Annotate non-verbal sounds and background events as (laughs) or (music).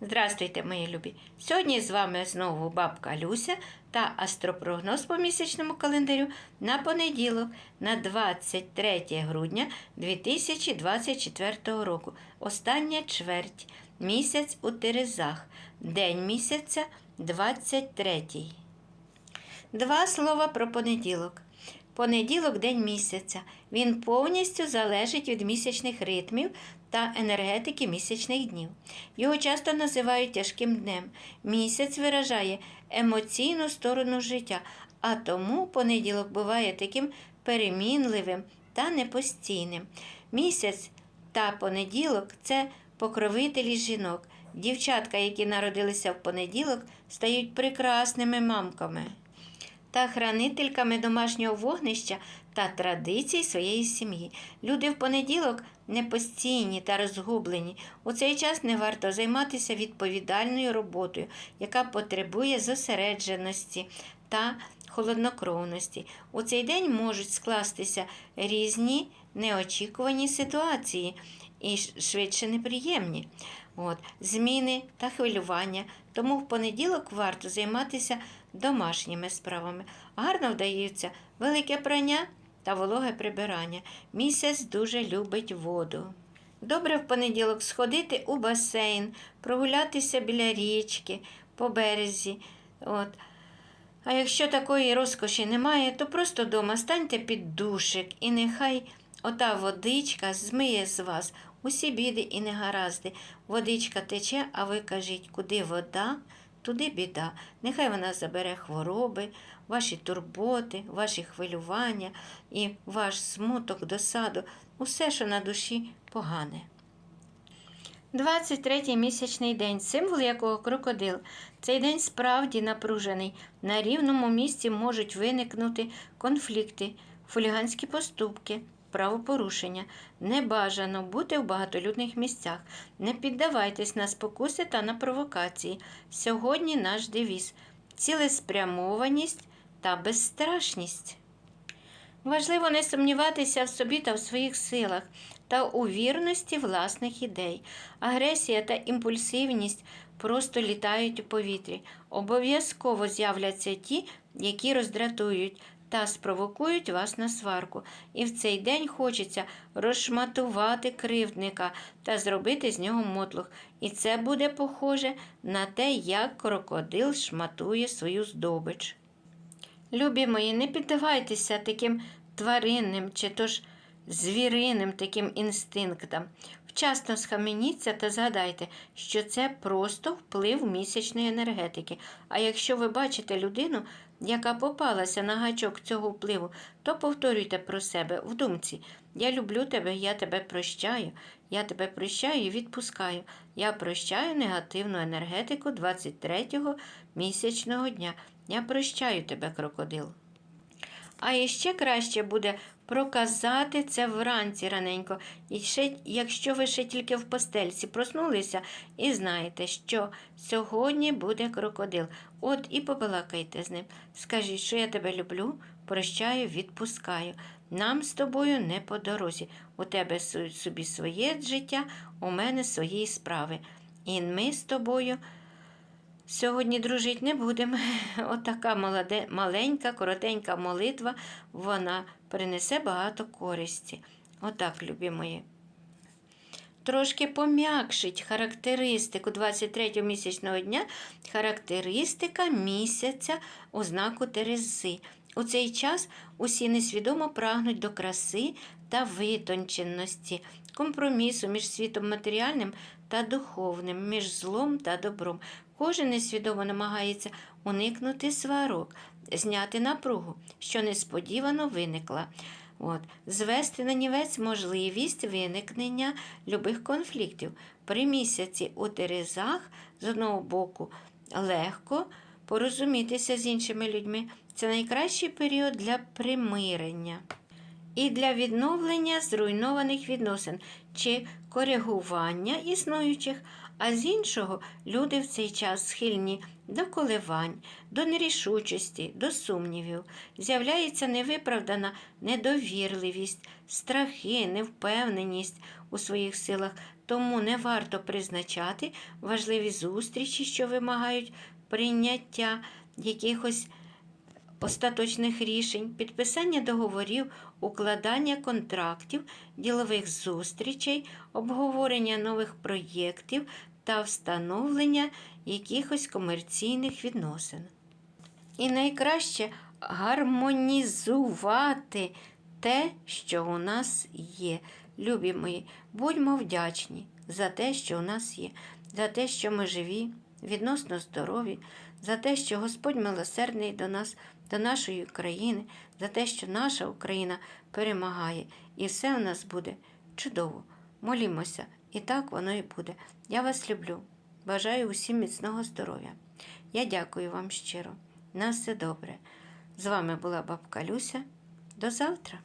Здравствуйте, мої любі! Сьогодні з вами знову бабка Люся та астропрогноз по місячному календарю на понеділок, на 23 грудня 2024 року. Остання чверть. Місяць у Терезах. День місяця 23. Два слова про понеділок. Понеділок день місяця. Він повністю залежить від місячних ритмів та енергетики місячних днів. Його часто називають тяжким днем. Місяць виражає емоційну сторону життя, а тому понеділок буває таким перемінливим та непостійним. Місяць та понеділок це покровителі жінок. Дівчатка, які народилися в понеділок, стають прекрасними мамками та хранительками домашнього вогнища та традицій своєї сім'ї. Люди в понеділок непостійні та розгублені. У цей час не варто займатися відповідальною роботою, яка потребує зосередженості та холоднокровності. У цей день можуть скластися різні неочікувані ситуації і швидше неприємні. От, зміни та хвилювання. Тому в понеділок варто займатися домашніми справами. Гарно вдаються велике прання та вологе прибирання. Місяць дуже любить воду. Добре в понеділок сходити у басейн, прогулятися біля річки, по березі. От. А якщо такої розкоші немає, то просто дома станьте під душик і нехай ота водичка змиє з вас усі біди і негаразди. Водичка тече, а ви кажіть, куди вода, туди біда. Нехай вона забере хвороби, ваші турботи, ваші хвилювання і ваш смуток, досаду, усе, що на душі погане. 23-й місячний день, символ якого крокодил. Цей день справді напружений. На рівному місці можуть виникнути конфлікти, хуліганські поступки, правопорушення. Не бажано бути в багатолюдних місцях. Не піддавайтесь на спокуси та на провокації. Сьогодні наш девіз цілеспрямованість та безстрашність. Важливо не сумніватися в собі та в своїх силах та у вірності власних ідей. Агресія та імпульсивність просто літають у повітрі. Обов'язково з'являться ті, які роздратують та спровокують вас на сварку. І в цей день хочеться розшматувати кривдника та зробити з нього мотлух. І це буде похоже на те, як крокодил шматує свою здобич. Любі мої, не піддавайтеся таким тваринним чи то ж звіриним таким інстинктам. Вчасно схаменіться та згадайте, що це просто вплив місячної енергетики. А якщо ви бачите людину, яка попалася на гачок цього впливу, то повторюйте про себе в думці. Я люблю тебе, я тебе прощаю, я тебе прощаю і відпускаю. Я прощаю негативну енергетику 23-го місячного дня. Я прощаю тебе, крокодил. А іще краще буде проказати це вранці раненько, і ще, якщо ви ще тільки в постельці проснулися і знаєте, що сьогодні буде крокодил. От і побалакайте з ним. Скажіть, що я тебе люблю, прощаю, відпускаю. Нам з тобою не по дорозі. У тебе собі своє життя, у мене свої справи. І ми з тобою. Сьогодні дружить не будемо. (laughs) Отака молоде, маленька, коротенька молитва, вона принесе багато користі. Отак, любі мої. Трошки пом'якшить характеристику 23 місячного дня, характеристика місяця у знаку Терези. У цей час усі несвідомо прагнуть до краси та витонченості, компромісу між світом матеріальним та духовним, між злом та добром. Кожен несвідомо намагається уникнути сварок, зняти напругу, що несподівано виникла. От. Звести на нівець можливість виникнення любих конфліктів. При місяці у Терезах, з одного боку, легко порозумітися з іншими людьми. Це найкращий період для примирення і для відновлення зруйнованих відносин чи коригування існуючих, а з іншого люди в цей час схильні до коливань, до нерішучості, до сумнівів. З'являється невиправдана недовірливість, страхи, невпевненість у своїх силах тому не варто призначати важливі зустрічі, що вимагають прийняття якихось остаточних рішень, підписання договорів, укладання контрактів, ділових зустрічей, обговорення нових проєктів та встановлення якихось комерційних відносин. І найкраще гармонізувати те, що у нас є. Любі мої, будьмо вдячні за те, що у нас є, за те, що ми живі, відносно здорові, за те, що Господь милосердний до нас, до нашої країни, за те, що наша Україна перемагає, і все у нас буде чудово. Молімося, і так воно і буде. Я вас люблю. Бажаю усім міцного здоров'я. Я дякую вам щиро. На все добре. З вами була бабка Люся. До завтра.